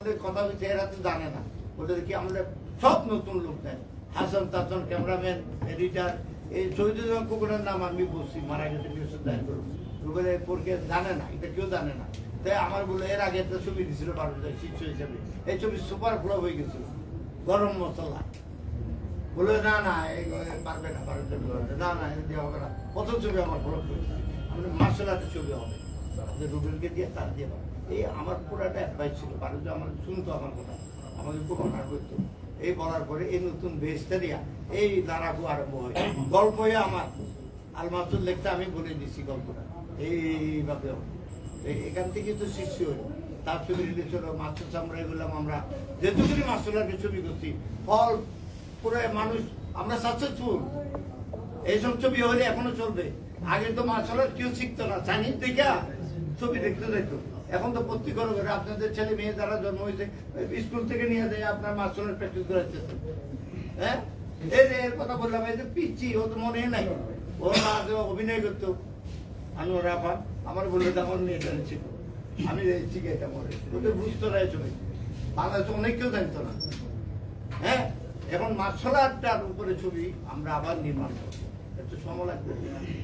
আমাদের কথা এরা তো জানে না। ওদের কি আমরা সব নতুন লোক দেয়। হাসান তাসান ক্যামেরাম্যান, এডিটার, এই শহীদুল কুকুরের নাম আমি বলছি, মারা গেছে রুবেল পরকে জানে না, এটা কেউ জানে না। তাই আমার বলে, এর আগে একটা ছবি দিছিল ভারতের শীর্ষ হিসাবে। এই ছবি সুপার ফ্লপ হয়ে গেছিল। গরম মশলা। বলে, না না পারবে না না। না দেওয়া হবে না। প্রথম ছবি আমার ফ্লপ হয়েছে। আমাদের মার্শাল আর্টের ছবি হবে। আমাদের রুবেলকে দিয়ে তার দিয়ে হবে। এই আমার পুরাটা অ্যাডভাইস ছিল ভারত আমার শুনতো আমার কথা, আমাকে খুব অনার করতো। এই বলার পরে এই নতুন বেস্টারিয়া এই দাঁড়াবো আরম্ভ হয় গল্প হয়ে আমার। আলমাসুল লেখতে আমি বলে দিচ্ছি গল্পটা। এইভাবে এখান থেকে তো সৃষ্টি হলো তার ছবি রিলিজ হলো, মাস্টার চামড়া এগুলাম আমরা যেটুকুনি মাস্টার ছবি করছি, ফল, পুরো মানুষ, আমরা সাকসেসফুল এইসব ছবি হলে এখনও চলবে। আগে তো মার্শাল কেউ শিখতো না। চাইনিজ দেখা? ছবি দেখতে যেত এখন তো প্রত্যেক ঘরে আপনাদের ছেলে মেয়ে যারা জন্ম হয়েছে স্কুল থেকে নিয়ে যায় আপনার আর্ট প্র্যাকটিস করাচ্ছে হ্যাঁ? এই যে এর কথা বললাম, এই যে পিচ্ছি, ও তো মনে নাই। ওর মা অভিনয় করতো আনোয়ার রাফা, আমার বলল তখন নিয়ে ছিল আমি ঠিক এটা মনে ওদের বুঝতো না এই ছবি বাংলাদেশে অনেক কেউ জানতো না। হ্যাঁ? এখন মার্শাল উপরে ছবি আমরা আবার নির্মাণ করব। একটু সময় লাগবে।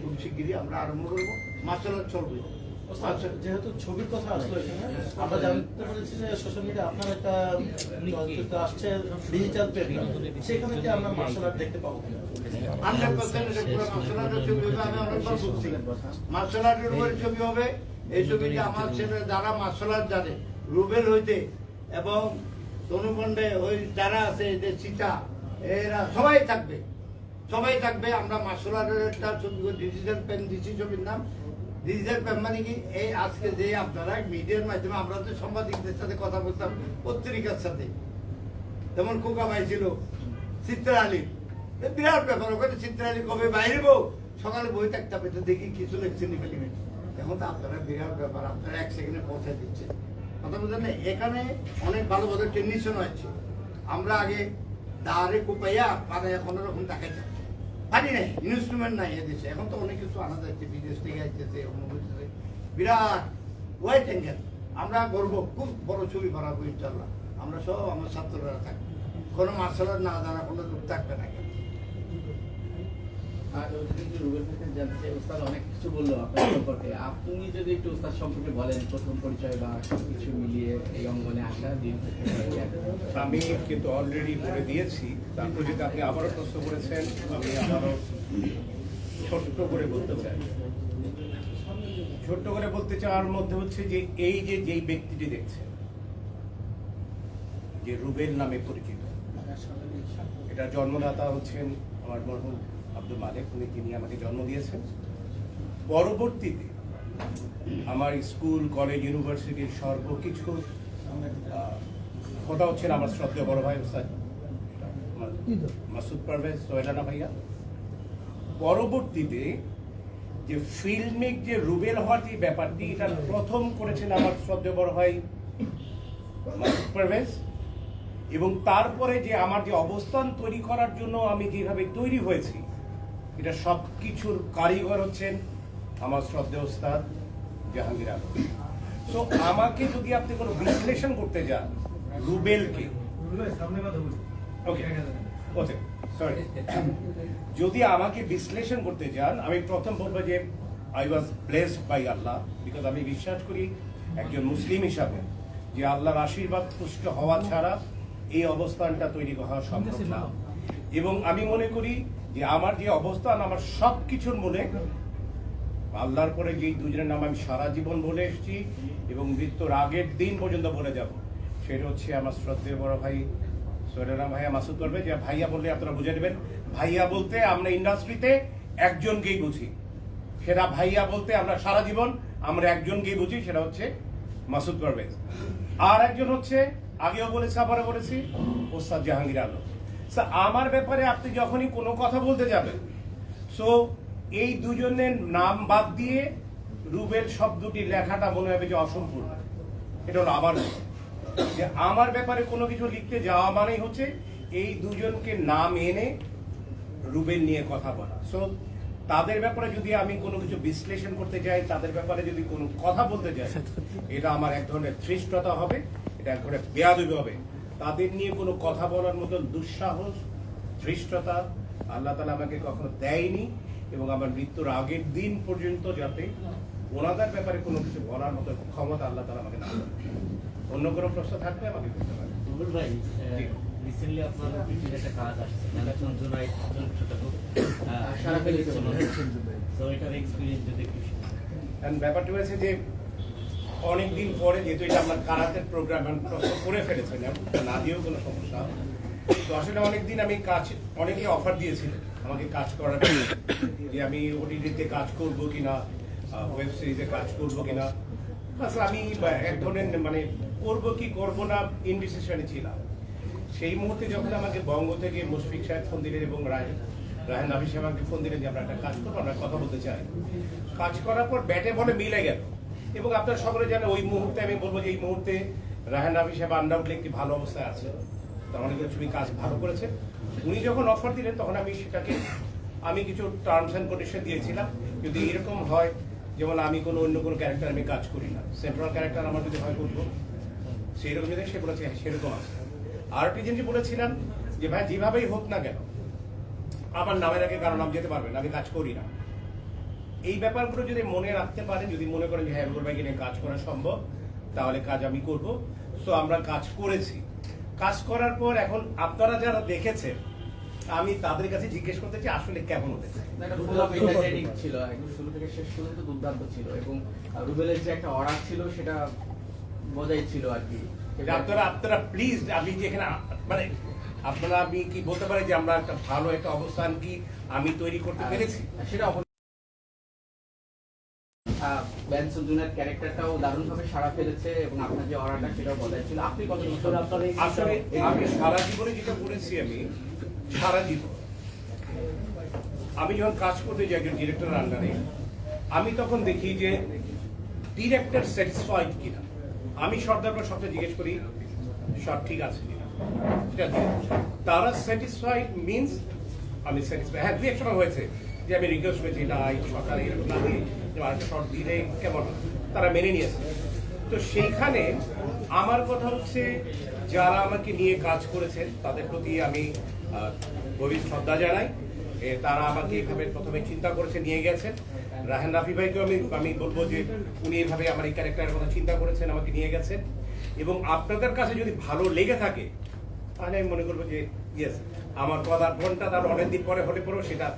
খুব শিগগিরই আমরা আরম্ভ করব। মার্শাল আর্ট চলবে। আচ্ছা, যেহেতু ছবির কথা আসলো এখানে আমরা জানতে পেরেছি যে সোশ্যাল মিডিয়া আপনার একটা চলচ্চিত্র আসছে ডিজিটাল প্ল্যাটফর্ম সেখানে কি আমরা মার্শাল আর্ট দেখতে পাবো হান্ড্রেড পার্সেন্ট মার্শাল আর্টের ছবি হবে আমি অনেকবার বলছি। মার্শাল আর্টের উপরে ছবি হবে এই ছবিটা আমার ছেলে যারা মার্শাল আর্ট জানে রুবেল হইতে এবং ওই যারা আছে যে সীতা এরা সবাই থাকবে। সবাই থাকবে আমরা মার্শাল আর্টের একটা ছবি ডিজিটাল পেন দিচ্ছি ছবির নাম। ডিজিটাল মানে কি? এই আজকে যে আপনারা মিডিয়ার মাধ্যমে আমরা তো সাংবাদিকদের সাথে কথা বলতাম, পত্রিকার সাথে। যেমন কোকা ভাই ছিল, চিত্রা আলী। বিরাট ব্যাপার, ওখানে চিত্রা আলী কবে বাইরে বউ সকালে বই থাকতে হবে, তো দেখি কিছু লিখছে নি ফেলিমে এখন তো আপনারা বিরাট ব্যাপার, আপনারা এক সেকেন্ডে পৌঁছে দিচ্ছে কথা বুঝলেন না এখানে অনেক ভালো ভালো টেকনিশিয়ান আছে। আমরা আগে দাঁড়ে কোপাইয়া পাড়ায় কোনো রকম দেখাইতাম পারি নাই ইনস্ট্রুমেন্ট নাই এদেশে এখন তো অনেক কিছু আনা যাচ্ছে, বিদেশ থেকে আসতেছে। বিরাট ওয়েট অ্যাঙ্গেল আমরা গর্ব, খুব বড় ছবি বানাবো ইনশাল্লাহ আমরা সব আমার ছাত্ররা থাকি। কোনো মার্শাল না জানা কোনো লোক থাকবে না জানতে চাই, ওস্তাদ অনেক কিছু বলল আপনার সম্পর্কে। আপনি যদি একটু ওস্তাদ সম্পর্কে বলেন প্রথম পরিচয় বা সবকিছু মিলিয়ে এই অঙ্গনে আসা দিন আমি কিন্তু অলরেডি বলে দিয়েছি। তারপর যদি আপনি আবারও প্রশ্ন করেছেন আমি আবারও ছোট্ট করে বলতে চাই। ছোট্ট করে বলতে চাওয়ার মধ্যে হচ্ছে যে এই যে যেই ব্যক্তিটি দেখছেন যে রুবেল নামে পরিচিত এটা জন্মদাতা হচ্ছেন আমার মরহুম আব্দুল মালিক উনি তিনি আমাকে জন্ম দিয়েছেন। পরবর্তীতে আমার স্কুল কলেজ ইউনিভার্সিটির সর্বকিছু কথা হচ্ছেন আমার শ্রদ্ধেয় বড় ভাই ওস্তাদ মাসুদ পারভেজ সোহেলানা ভাইয়া। পরবর্তীতে যে ফিল্মিক যে রুবেল হওয়ার যে ব্যাপারটি এটা প্রথম করেছেন আমার শ্রদ্ধেয় বড় ভাই মাসুদ পারভেজ। এবং তারপরে যে আমার যে অবস্থান তৈরি করার জন্য আমি যেভাবে তৈরি হয়েছি এটা সব কিছুর কারিগর হচ্ছেন আমার শ্রদ্ধেয় ওস্তাদ জাহাঙ্গীর আলম। তো আমাকে যদি আপনি কোনো বিশ্লেষণ করতে যান রুবেলকে। ওকে ওকে সরি যদি আমাকে বিশ্লেষণ করতে যান আমি প্রথম বলব যে I was blessed by Allah because আমি বিশ্বাস করি একজন মুসলিম হিসাবে যে আল্লাহর আশীর্বাদ পুষ্ট হওয়া ছাড়া এই অবস্থানটা তৈরি হওয়া সম্ভব না। এবং আমি মনে করি যে আমার যে অবস্থান আমার সব কিছুর মূলে আল্লাহর পরে যেই দুজনের নাম আমি সারা জীবন বলে এসেছি এবং মৃত্যুর আগের দিন পর্যন্ত বলে যাব, সেটা হচ্ছে আমার শ্রদ্ধেয় বড় ভাই সোহেলানা ভাইয়া মাসুদ করবে যে, ভাইয়া বললে আপনারা বুঝে নেবেন, ভাইয়া বলতে আমরা ইন্ডাস্ট্রিতে একজনকেই বুঝি। সেটা ভাইয়া বলতে আমরা সারা জীবন আমরা একজনকেই বুঝি, সেটা হচ্ছে মাসুদ পারভেজ আর একজন হচ্ছে, আগেও বলেছি, আবারও বলেছি, ওস্তাদ জাহাঙ্গীর আলম। স্যার আমার ব্যাপারে আপনি যখনই কোনো কথা বলতে যাবেন সো এই দুজনের নাম বাদ দিয়ে রুবেল শব্দটি লেখাটা মনে হবে যে অসম্পূর্ণ। এটা হলো আমার যে আমার ব্যাপারে কোনো কিছু লিখতে যাওয়া মানেই হচ্ছে এই দুজনকে নাম এনে রুবেল নিয়ে কথা বলা। সো তাদের ব্যাপারে যদি আমি কোনো কিছু বিশ্লেষণ করতে যাই তাদের ব্যাপারে যদি কোনো কথা বলতে যাই এটা আমার এক ধরনের ধৃষ্টতা হবে এটা এক ধরনের বেয়াদবি হবে। তাদের নিয়ে কোনো কথা বলার মতন দুঃসাহস ধৃষ্টতা আল্লাহ তালা আমাকে কখনো দেয়নি এবং আমার মৃত্যুর আগের দিন পর্যন্ত যাতে ওনাদের ব্যাপারে কোনো কিছু বলার মতো ক্ষমতা আল্লাহ তালা আমাকে না অন্য কোনো প্রশ্ন থাকলে আমাকে করতে পারে ভাই রিসেন্টলি আপনার পৃথিবীর একটা কাজ আসছে। তো এক্সপিরিয়েন্স যদি ব্যাপারটা হয়েছে যে অনেকদিন পরে যেহেতু এটা আমার কারাতের প্রোগ্রাম প্রশ্ন করে ফেলেছিলাম না দিয়েও কোনো সমস্যা। তো আসলে অনেকদিন আমি কাজ, অনেকে অফার দিয়েছিল আমাকে কাজ করার। যে আমি ওটিটিতে কাজ করব কিনা ওয়েব সিরিজে কাজ করব কিনা। আসলে আমি এক ধরনের মানে করব কি করব না ইনডিসিশনে ছিলাম। সেই মুহূর্তে যখন আমাকে বঙ্গ থেকে মুশফিক সাহেব ফোন দিলেন এবং রায়, রায়হান নাবি সাহেব আমাকে ফোন দিলেন যে আমরা একটা কাজ করব, আমরা কথা বলতে চাই। কাজ করার পর ব্যাটে বলে মিলে গেল। এবং আপনার সকলে জানেন ওই মুহূর্তে আমি বলব যে এই মুহূর্তে রায়হান নাবি সাহেব আন্ডাউটলি একটি ভালো অবস্থায় আছে। তার অনেক ছবি কাজ ভালো করেছে। উনি যখন অফার দিলেন তখন আমি সেটাকে আমি কিছু টার্মস অ্যান্ড কন্ডিশন দিয়েছিলাম। যদি এরকম হয় যেমন আমি কোনো অন্য কোনো ক্যারেক্টার আমি কাজ করি না। সেন্ট্রাল ক্যারেক্টার আমার যদি হয় করব সেই রকম যদি সে বলেছে হ্যাঁ, সেরকম আছে। আর একটি জিনিস বলেছিলাম যে ভাই যেভাবেই হোক না কেন আমার নামের আগে কারও নাম যেতে পারবেন আমি কাজ করি না। এই ব্যাপারগুলো যদি মনে রাখতে পারেন যদি মনে করেন যে হ্যাঁ রুবেল ভাইকে নিয়ে কাজ করা সম্ভব তাহলে কাজ আমি করব। সো আমরা কাজ করেছি। কাজ করার পর এখন আপনারা যারা দেখেছেন আমি তাদের কাছে জিজ্ঞেস করতে চাই আসলে কেমন entertaining ছিল একদম শুরু থেকে শেষ পর্যন্ত দুর্দান্ত ছিল। এবং রুবেলের যে একটা অর্ডার ছিল সেটা বজায় ছিল আর কি। আপনারা আপনারা প্লিজ আমি যে এখানে মানে আপনারা আমি কি বলতে পারি যে আমরা একটা ভালো একটা অবস্থান কি আমি তৈরি করতে পেরেছি? আর সেটা ক্যারেক্টারটাও দারুণভাবে সাড়া ফেলেছে এবং আপনার যে অর্ডারটা সেটাও বজায় ছিল। আপনি কত করে। আপনার আসলে আমি সারা জীবনে যেটা করেছি আমি সারা জীবন। আমি যখন কাজ করতে যাই একজন ডিরেক্টর আন্ডারে আমি তখন দেখি যে ডিরেক্টর স্যাটিসফাইড কিনা। আমি সর্দার পর সবচেয়ে জিজ্ঞেস করি সব ঠিক আছে কিনা? ঠিক আছে। তারা স্যাটিসফাইড মিনস আমি স্যাটিসফাইড হ্যাঁ দু এক সময় হয়েছে যে আমি রিকোয়েস্ট করেছি না এই সরকার এরকম না শর্ট দিলে কেমন তারা মেনে নিয়েছে। তো সেইখানে আমার কথা হচ্ছে, যারা আমাকে নিয়ে কাজ করেছেন, তাদের প্রতি আমি গভীর শ্রদ্ধা জানাই। তারা আমাকে এইভাবে প্রথমে চিন্তা করেছে, নিয়ে গেছেন। রাহেন রাফি ভাইকেও আমি আমি বলব যে উনি এভাবে আমার এই ক্যারেক্টারের কথা চিন্তা করেছেন, আমাকে নিয়ে গেছেন। এবং আপনাদের কাছে যদি ভালো লেগে থাকে, তাহলে আমি মনে করব যে ইয়েস আমার পদার্পণটা তার অনেকদিন পরে হলে পরেও সেটা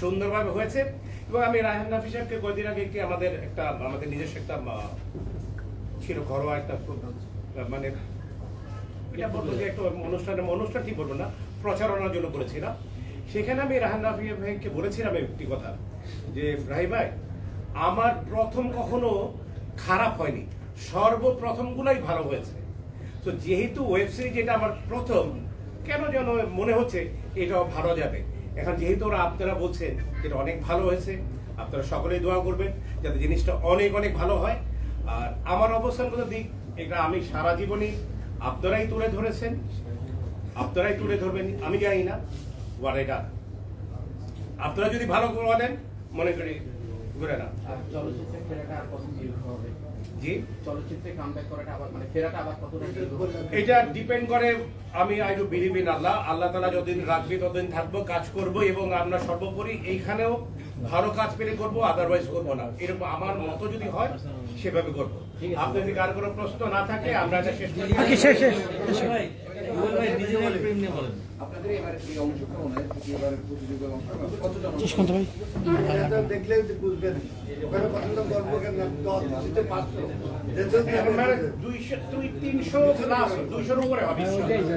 সুন্দরভাবে হয়েছে। এবং আমি রাহেন রাফি সাহেবকে কয়েকদিন আগে একটি আমাদের একটা, আমাদের নিজস্ব একটা ছিল ঘরোয়া একটা মানে এটা বলব যে একটা অনুষ্ঠানে অনুষ্ঠান ঠিক বলব না, প্রচারণার জন্য করেছিলাম। সেখানে আমি রাহান রাফি ভাইকে বলেছিলাম একটি কথা, যে রাহি ভাই, আমার প্রথম কখনো খারাপ হয়নি, সর্বপ্রথমগুলাই ভালো হয়েছে। তো যেহেতু ওয়েব সিরিজ এটা আমার প্রথম, কেন যেন মনে হচ্ছে এটাও ভালো যাবে? এখন যেহেতু ওরা আপনারা বলছেন এটা অনেক ভালো হয়েছে, আপনারা সকলেই দোয়া করবেন যাতে জিনিসটা অনেক অনেক ভালো হয়। আর আমার অবস্থানগত দিক, এটা আমি সারা জীবনই আপনারাই তুলে ধরেছেন। আপনারাই তুলে ধরবেন, আমি জানি না হোয়াট এটা আপনারা যদি ভালো করেন মনে করি ঘুরে না আর চলচ্চিত্রে আর কত হবে? জি চলচ্চিত্রে কামব্যাক করাটা আবার মানে ফেরাটা আবার কতটা এটা ডিপেন্ড করে আমি I do believe in Allah. আল্লাহ তালা যতদিন রাখবে ততদিন থাকব কাজ করব এবং আমরা সর্বোপরি এইখানেও ভালো কাজ পেলে করব আদারওয়াইজ করব না। এরকম আমার মতো যদি হয় সেভাবে করব। আপনার যদি কার কোনো প্রশ্ন না থাকে আমরা এটা শেষ করি। ভাই রুবেল ভাই নিজের প্রেম নিয়ে বলেন। এখন মানে হবে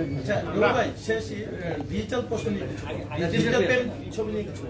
আচ্ছা ডিজিটাল। ডিজিটাল ছবি নিয়ে কিছু।